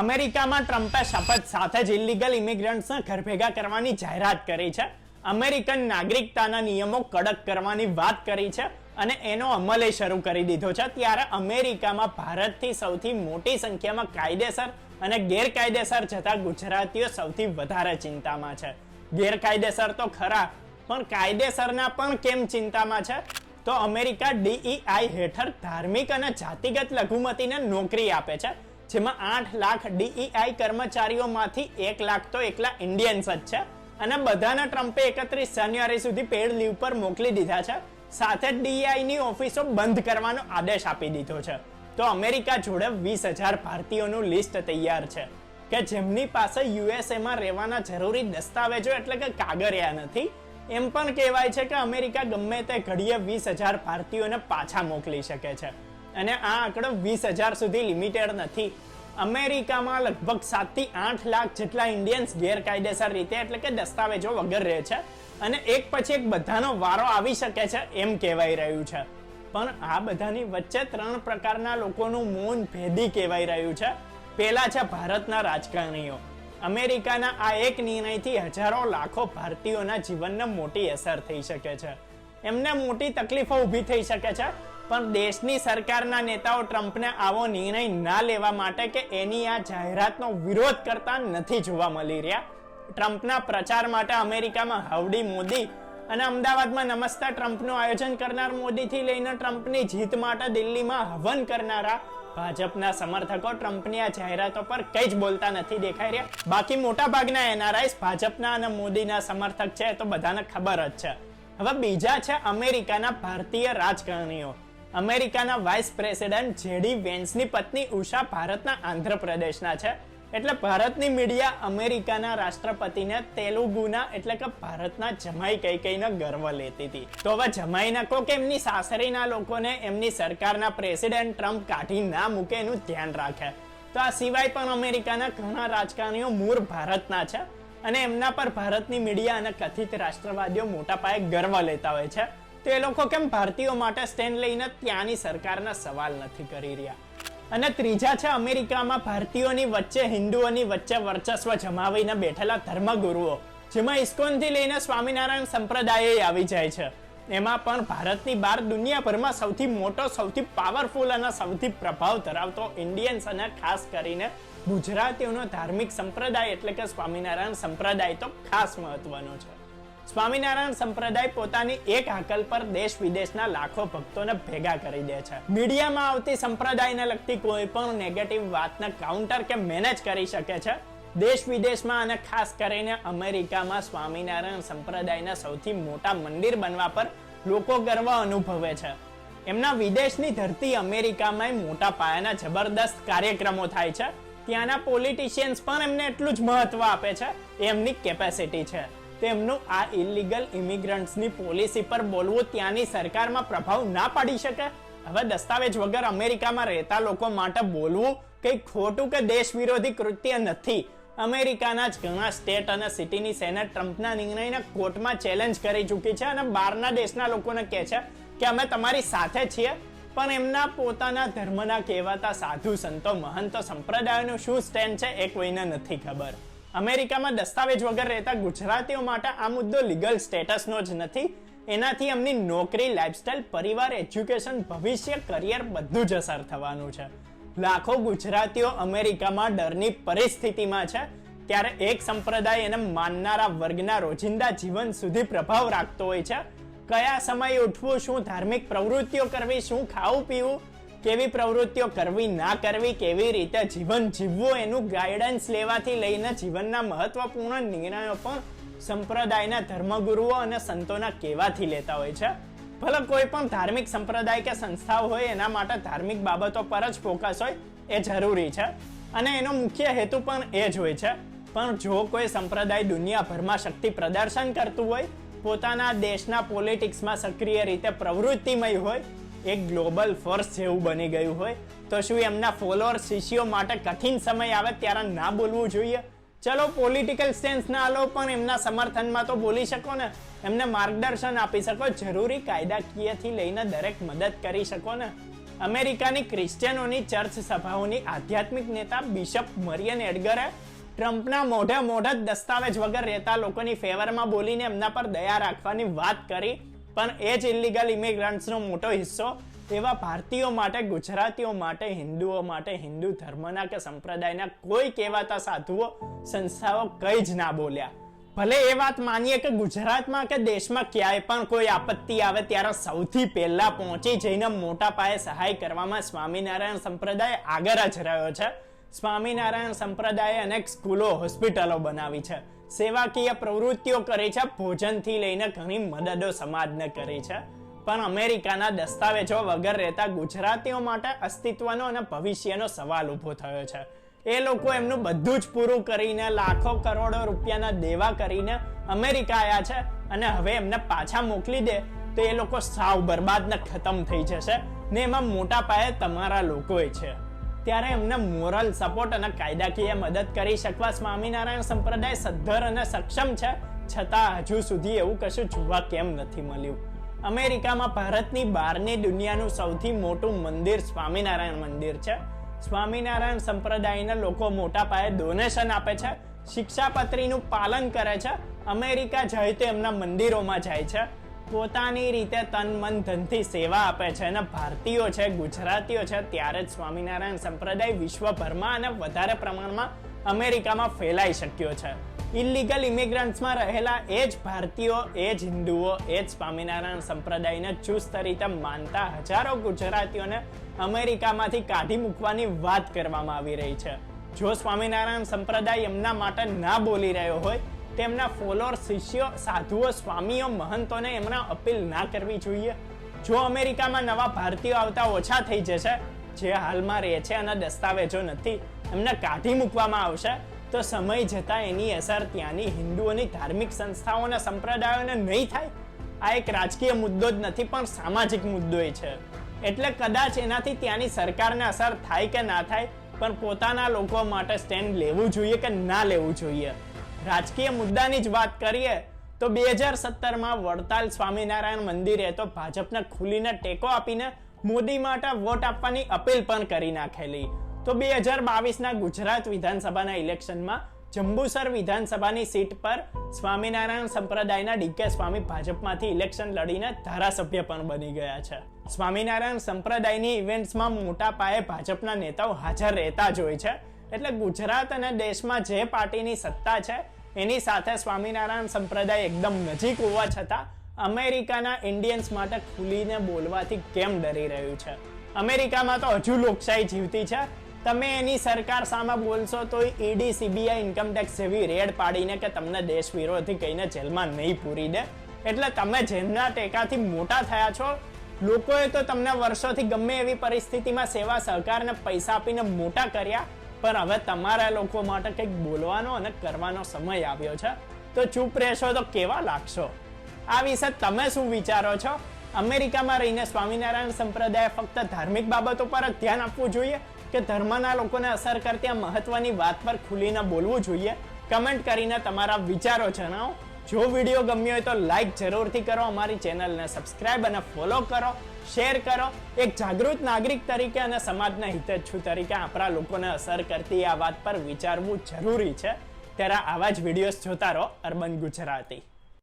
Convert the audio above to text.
અમેરિકામાં ટ્રમ્પે શપથ સાથે જ ઇલીગલ ઇમિગ્રન્ટ્સને ઘર ભેગા કરવાની જાહેરાત કરી છે. અમેરિકન નાગરિકતાના નિયમો કડક કરવાની વાત કરી છે અને એનો અમલ એ શરૂ કરી દીધો છે. ત્યારે અમેરિકામાં ભારતથી સૌથી મોટી સંખ્યામાં કાયદેસર અને ગેરકાયદેસર જતા ગુજરાતીઓ સૌથી વધારે ચિંતામાં છે. ગેરકાયદેસર તો ખરા, પણ કાયદેસરના પણ કેમ ચિંતામાં છે? તો અમેરિકા ડીઈઆઈ હેઠળ ધાર્મિક અને જાતિગત લઘુમતીને નોકરી આપે છે. જેમાં આઠ લાખ ડીઈઆઈ કર્મચારીઓમાંથી એક લાખ તો એકલા ઇન્ડિયન્સ જ છે. અને બધાના ટ્રમ્પે એકત્રીસ જાન્યુઆરી સુધી પેડ લીવ પર મોકલી દીધા છે. સાથે જ DEI ઓફિસો બંધ કરવાનો આદેશ આપી દીધો છે. તો અમેરિકા જોડે વીસ હજાર ભારતીયોનું લિસ્ટ તૈયાર છે કે જેમની પાસે યુએસએમાં રહેવાના જરૂરી દસ્તાવેજો એટલે કે કાગળિયા નથી. એમ પણ કહેવાય છે કે અમેરિકા ગમે તે ઘડીએ વીસ હજાર ભારતીયોને પાછા મોકલી શકે છે. અને આ આંકડો વીસ હજાર સુધી લિમિટેડ નથી. અમેરિકામાં લગભગ સાતથી આઠ લાખ જેટલા ઇન્ડિયન્સ ગેરકાયદેસર રીતે એટલે કે દસ્તાવેજો વગર રહે છે અને એક પછી એક બધાનો વારો આવી શકે છે એમ કહેવાય રહ્યું છે. પણ આ બધાની વચ્ચે ત્રણ પ્રકારના લોકોનું મૌન ભેદી કહેવાય રહ્યું છે. પેલા છે ભારતના રાજકારણીઓ. અમેરિકાના આ એક નિર્ણયથી હજારો લાખો ભારતીયોના જીવનને મોટી અસર થઈ શકે છે. એમને મોટી તકલીફો ઊભી થઈ શકે છે. પણ દેશની સરકારના નેતાઓ ટ્રમ્પને આવો નિર્ણય ના લેવા માટે કે એની આ જાહેરાતનો વિરોધ કરતા નથી જોવા મળી રહ્યા. ટ્રમ્પના પ્રચાર માટે અમેરિકામાં હાવડી મોદી અને અમદાવાદમાં નમસ્તે ટ્રમ્પનું આયોજન કરનાર મોદીથી લઈને ટ્રમ્પની જીત માટે દિલ્હીમાં હવન કરનારા ભાજપના સમર્થકો ટ્રમ્પની આ જાહેરાતો પર કંઈ જ બોલતા નથી દેખાઈ રહ્યા. બાકી મોટા ભાગના એનઆરઆઈસ ભાજપના અને મોદીના સમર્થક છે તો બધાને ખબર જ છે. હવે બીજા છે અમેરિકાના ભારતીય રાજકારણીઓ. અમેરિકાના વાઇસ પ્રેસિડેન્ટ જેડી વેન્સની પત્ની ઉષા ભારતના આંધ્રપ્રદેશના છે. એટલે ભારતની મીડિયા અમેરિકાના રાષ્ટ્રપતિને તેલુગુના એટલે કે ભારતના જમાઈ કઈ કઈને ગર્વ લેતી હતી. તો હવે જમાઈના કો એમની સાસરીના લોકોને એમની સરકારના પ્રેસિડેન્ટ ટ્રમ્પ કાઢી ના મૂકે એનું ધ્યાન રાખે. તો આ સિવાય પણ અમેરિકાના ઘણા રાજકારણીઓ મૂળ ભારતના છે અને એમના પર ભારતની મીડિયા અને કથિત રાષ્ટ્રવાદીઓ મોટા પાયે ગર્વ લેતા હોય છે. તો એ લોકો કેમ ભારતીયો માટે સ્ટેન્ડ લઈને ત્યાંની સરકારના સવાલ નથી કરી રહ્યા? અને ત્રીજા છે, અમેરિકામાં ભારતીયોની વચ્ચે, હિન્દુઓની વચ્ચે વર્ચસ્વ જમાવીને બેઠેલા ધર્મગુરુઓ, જેમાં ઇસ્કોનથી લઈને સ્વામિનારાયણ સંપ્રદાય આવી જાય છે. એમાં પણ ભારતની બહાર દુનિયાભરમાં સૌથી મોટો, સૌથી પાવરફુલ અને સૌથી પ્રભાવ ધરાવતો ઇન્ડિયન્સ અને ખાસ કરીને ગુજરાતીઓનો ધાર્મિક સંપ્રદાય એટલે કે સ્વામિનારાયણ સંપ્રદાય તો ખાસ મહત્વનો છે. સ્વામિનારાયણ સંપ્રદાય પોતાની એક હાકલ પર દેશ વિદેશના લાખો ભક્તોને ભેગા કરી દે છે. મીડિયામાં આવતી સંપ્રદાયને લગતી કોઈ પણ નેગેટિવ વાતને કાઉન્ટર કે મેનેજ કરી શકે છે. દેશ વિદેશમાં અને ખાસ કરીને અમેરિકામાં સ્વામિનારાયણ સંપ્રદાયના સૌથી મોટા મંદિર બનવા પર લોકો ગર્વ અનુભવે છે. એમના વિદેશની ધરતી અમેરિકામાં મોટા પાયાના જબરદસ્ત કાર્યક્રમો થાય છે. ત્યાંના પોલિટિશિયન્સ પણ એમને એટલું જ મહત્વ આપે છે. એમની કેપેસિટી છે. તેમનું આ ઇલીગલ ઇમિગ્રન્ટ્સની પોલિસી પર બોલવું ત્યાંની સરકારમાં પ્રભાવ ના પાડી શકે? હવે દસ્તાવેજ વગર અમેરિકામાં રહેતા લોકો માટે બોલવું કંઈ ખોટું કે દેશ વિરોધી કૃત્ય નથી. અમેરિકાના જ ઘણા સ્ટેટ અને સિટીની સેનેટ ટ્રમ્પના નિર્ણયને કોર્ટમાં ચેલેન્જ કરી ચૂકી છે અને બહારના દેશના લોકોને કહે છે કે અમે તમારી સાથે છીએ, પણ એમના પોતાના ધર્મના કહેવાતા સાધુ સંતો, મહંતો, સંપ્રદાયોનું શું સ્ટેન્ડ છે એ કોઈને નથી ખબર. અમેરિકામાં દસ્તાવેજ વગર રહેતા ગુજરાતીઓ માટે આ મુદ્દો લીગલ સ્ટેટસનો જ નથી. એનાથી એમની નોકરી લાઇફસ્ટાઇલ પરિવાર એજ્યુકેશન ભવિષ્ય કરિયર બધું જ અસર થવાનું છે. લાખો ગુજરાતીઓ અમેરિકામાં ડરની પરિસ્થિતિમાં છે. ત્યારે એક સંપ્રદાય એને માનનારા વર્ગના રોજિંદા જીવન સુધી પ્રભાવ રાખતો હોય છે. કયા સમયે ઉઠવું, શું ધાર્મિક પ્રવૃત્તિઓ કરવી, શું ખાવું, પીવું કેવી પ્રવૃત્તિઓ કરવી, ના કરવી, કેવી રીતે જીવન જીવવું, એનું ગાઈડન્સ લેવાથી લઈને જીવનના મહત્વપૂર્ણ નિર્ણયો પણ સંપ્રદાયના ધર્મગુરુઓ અને સંતોના કહેવાથી લેતા હોય છે. ભલે કોઈ પણ ધાર્મિક સંપ્રદાય કે સંસ્થાઓ હોય, એના માટે ધાર્મિક બાબતો પર જ ફોકસ હોય, એ જરૂરી છે. અને એનો મુખ્ય હેતુ પણ એ જ હોય છે. પણ જો કોઈ સંપ્રદાય દુનિયાભરમાં શક્તિ પ્રદર્શન કરતું હોય, પોતાના દેશના પોલિટિક્સમાં સક્રિય રીતે પ્રવૃત્તિમય હોય એક ગ્લોબલ ફોર્સ જેવું બની ગયું હોય, તો શું એમના ફોલોઅર શિષ્યો માટે કઠિન સમય આવે ત્યારે ના બોલવું જોઈએ? ચલો પોલિટિકલ સ્ટેન્સ ના આલો, પણ એમના સમર્થનમાં તો બોલી શકો ને. એમને માર્ગદર્શન આપી શકો, જરૂરી કાયદાકીયથી લઈને દરેક મદદ કરી શકો ને. અમેરિકાની ક્રિશ્ચિયનોની ચર્ચ સભાઓની આધ્યાત્મિક નેતા બિશપ મરિયન એડગરે ટ્રમ્પના મોઢે મોઢે દસ્તાવેજ વગર રહેતા લોકોની ફેવરમાં બોલીને એમના પર દયા રાખવાની વાત કરી. પણ એ જ ઇલિગલ ઇમિગ્રન્ટ્સનો મોટો હિસ્સો એવા ભારતીયો માટે, ગુજરાતીઓ માટે, હિન્દુઓ માટે, હિન્દુ ધર્મના કે સંપ્રદાયના કોઈ કહેવાતા સાધુઓ, સંસ્થાઓ કઈ જ ના બોલ્યા. ભલે એ વાત માનીએ કે ગુજરાતમાં કે દેશમાં ક્યાંય પણ કોઈ આપત્તિ આવે ત્યારે સૌથી પહેલા પહોંચી જઈને મોટા પાયે સહાય કરવામાં સ્વામિનારાયણ સંપ્રદાય આગળ જ રહ્યો છે. સ્વામિનારાયણ સંપ્રદાયે અનેક સ્કૂલો હોસ્પિટલો બનાવી છે. સેવાકીય પ્રવૃત્તિઓ કરી છે, ભોજનથી લઈને ઘણી મદદો સમાજને કરી છે. પણ અમેરિકાના દસ્તાવેજો વગર રહેતા ગુજરાતીઓ માટે અસ્તિત્વનો અને ભવિષ્યનો સવાલ ઊભો થયો છે. એ લોકો એમનું બધું જ પૂરું કરીને લાખો કરોડો રૂપિયાના દેવા કરીને અમેરિકા આવ્યા છે અને હવે એમને પાછા મોકલી દે તો એ લોકો સાવ બરબાદ ને ખતમ થઈ જશે ને એમાં મોટા પાયે તમારા લોકોએ છે. ત્યારે એમને મોરલ સપોર્ટ અને કાયદાકીય મદદ કરી શકવા સ્વામિનારાયણ સંપ્રદાય સદ્ધર અને સક્ષમ છે. છતાં હજુ સુધી એવું કશું જોવા કેમ નથી મળ્યું. અમેરિકામાં ભારતની બહારની દુનિયાનું સૌથી મોટું મંદિર સ્વામિનારાયણ મંદિર છે. સ્વામિનારાયણ સંપ્રદાયના લોકો મોટા પાયે ડોનેશન આપે છે. શિક્ષાપત્રીનું પાલન કરે છે. અમેરિકા જાય તો એમના મંદિરોમાં જાય છે. પોતાની રીતે તન મન ધનથી સેવા આપે છે અને ભારતીયો છે, ગુજરાતીઓ છે, ત્યારે જ સ્વામિનારાયણ સંપ્રદાય વિશ્વભરમાં અને વધારે પ્રમાણમાં અમેરિકામાં ફેલાઈ શક્યો છે. ઇલિગલ ઇમિગ્રન્ટ્સમાં રહેલા એ જ ભારતીયો, એ જ હિન્દુઓ, એ જ સ્વામિનારાયણ સંપ્રદાયને ચુસ્ત રીતે માનતા હજારો ગુજરાતીઓને અમેરિકામાંથી કાઢી મૂકવાની વાત કરવામાં આવી રહી છે. જો સ્વામિનારાયણ સંપ્રદાય એમના માટે ના બોલી રહ્યો હોય તેમના ફોલોઅર, શિષ્યો, સાધુઓ, સ્વામીઓ, મહંતોને એમના અપીલ ના કરવી જોઈએ. જો અમેરિકામાં નવા ભારતીયો આવતા ઓછા થઈ જશે, જે હાલમાં રહે છે અને દસ્તાવેજો નથી, એમને કાઢી મૂકવામાં આવશે, તો સમય જતાં એની અસર ત્યાંની હિન્દુઓની ધાર્મિક સંસ્થાઓના સંપ્રદાયોને નહીં થાય? આ એક રાજકીય મુદ્દો જ નથી, પણ સામાજિક મુદ્દો છે. એટલે કદાચ એનાથી ત્યાંની સરકારને અસર થાય કે ના થાય, પણ પોતાના લોકો માટે સ્ટેન્ડ લેવું જોઈએ કે ના લેવું જોઈએ? રાજકીય મુદ્દાની જ વાત કરીએ, તો બે હજાર સત્તરમાં વડતાલ સ્વામિનારાયણ મંદિરે તો ભાજપને ખુલીને ટેકો આપીને મોદી માટે વોટ આપવાની અપીલ પણ કરી નાખેલી. તો બે હજાર બાવીસના ગુજરાત વિધાનસભાના ઇલેક્શનમાં જંબુસર વિધાનસભાની સીટ પર સ્વામિનારાયણ સંપ્રદાયના ડીકે સ્વામી ભાજપમાંથી ઇલેક્શન લડીને ધારાસભ્ય પણ બની ગયા છે. સ્વામિનારાયણ સંપ્રદાયની ઇવેન્ટ્સમાં મોટા પાયે ભાજપના નેતાઓ હાજર રહેતા જ હોય છે. એટલે ગુજરાત અને દેશમાં જે પાર્ટીની સત્તા છે, એની સાથે સ્વામિનારાયણ સંપ્રદાય એકદમ નજીક હોવા છતાં અમેરિકાના ઇન્ડિયન્સ માટે ખુલીને બોલવાથી કેમ ડરી રહ્યું છે? અમેરિકામાં તો હજુ લોકશાહી જીવતી છે. તમે એની સરકાર સામે બોલશો તો ઈડી, સીબીઆઈ ઇન્કમટેક્સ જેવી રેડ પાડીને કે તમને દેશ વિરોધી કહીને જેલમાં નહીં પૂરી દે. એટલે તમે જેમના ટેકાથી મોટા થયા છો, લોકોએ તો તમને વર્ષોથી ગમે એવી પરિસ્થિતિમાં સેવા સહકારને પૈસા આપીને મોટા કર્યા પણ હવે તમારા લોકો માટે કંઈક બોલવાનો અને કરવાનો સમય આવ્યો છે. તો ચૂપ રહેશો તો કેવા લાગશો? આ વિશે તમે શું વિચારો છો? અમેરિકામાં રહીને સ્વામિનારાયણ સંપ્રદાય ફક્ત ધાર્મિક બાબતો પર જ ધ્યાન આપવું જોઈએ કે ધર્મના લોકોને અસર કરતી આ મહત્વની વાત પર ખુલીને બોલવું જોઈએ? કમેન્ટ કરીને તમારા વિચારો જણાવો. જો વીડિયો ગમ્યો હોય તો લાઈક જરૂરથી કરો, અમારી ચેનલને સબસ્ક્રાઇબ અને ફોલો કરો શેર કરો. એક જાગૃત નાગરિક તરીકે અને સમાજના હિતેચ્છુ તરીકે આપણા લોકોને અસર કરતી આ વાત પર વિચારવું જરૂરી છે. ત્યારે આવા જ વિડીયોઝ જોતા રહો, અર્બન ગુજરાતી.